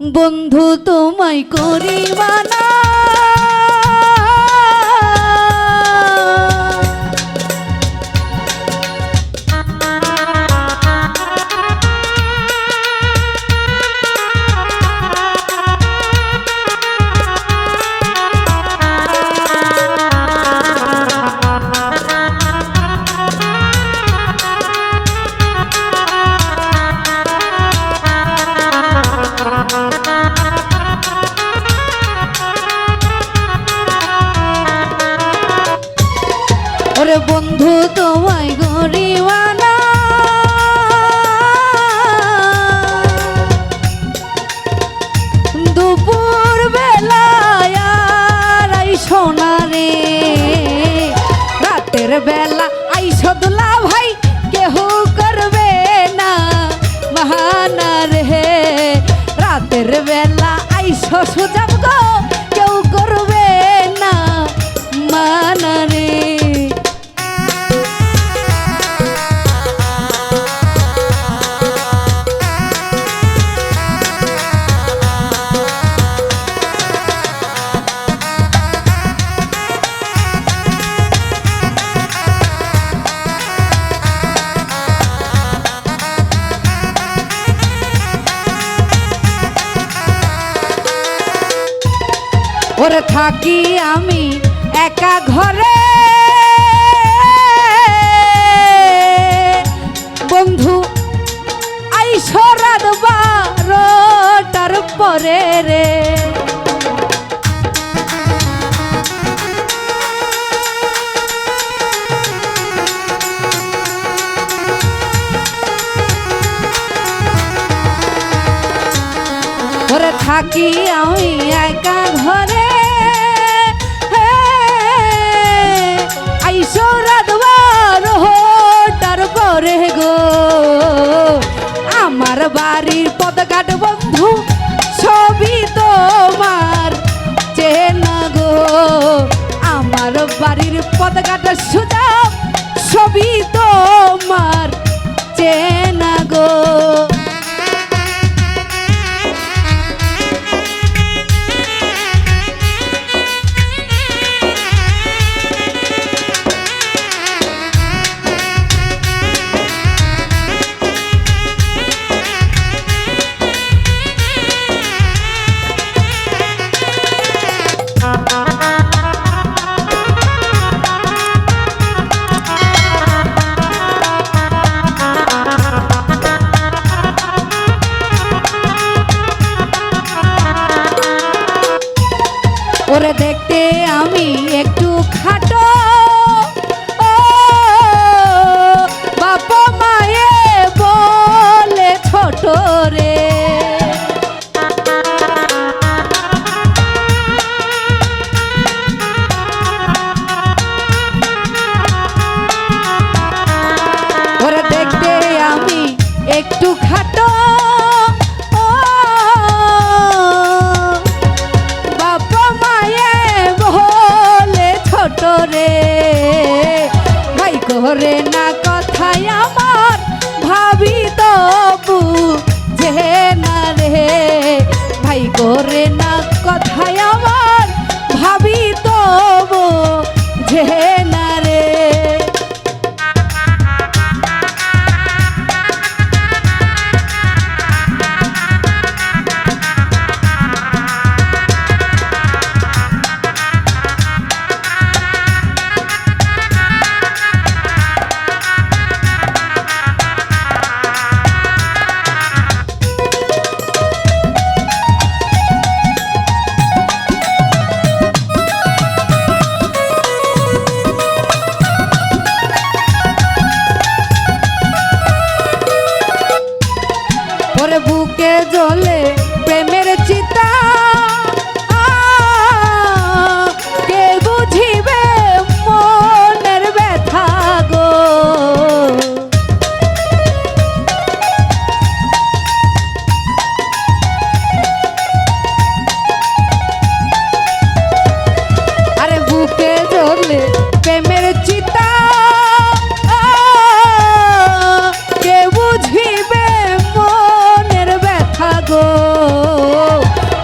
বন্ধু তোমায় করি মানা বন্ধু তোমায় দুপুর বেলায় রাতের বেলা আইসো দুলা ভাই, কেহ করবে না। রে। রাতের বেলা ওরে থাকি আমি একা ঘরে। বন্ধু আইসো রাত বারোটার পরে রে। থাকি আমি একা বাড়ির পদঘাট বন্ধু ছবি তোমার। চেনা গো আমার বাড়ির পদঘাট সুজা ছবি তোমার ওরে দেখতে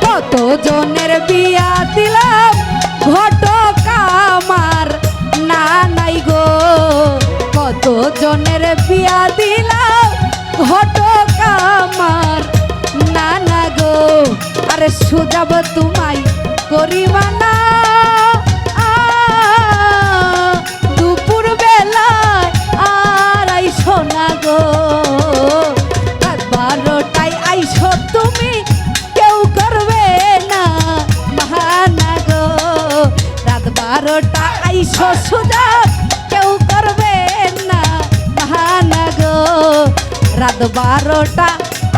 কত জনের বিয়া দিলাম? ঘট কামার না, নাই গো। কত জনের বিয়া দিলাম? ঘট কামার না না গো। আরে সুজাব তোমায় করিবা না। বারোটা আইসো সুজা কেউ করবে না বাহানা রাত বারোটা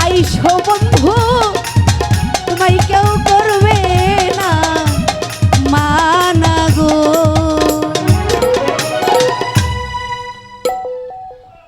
আইসো বন্ধু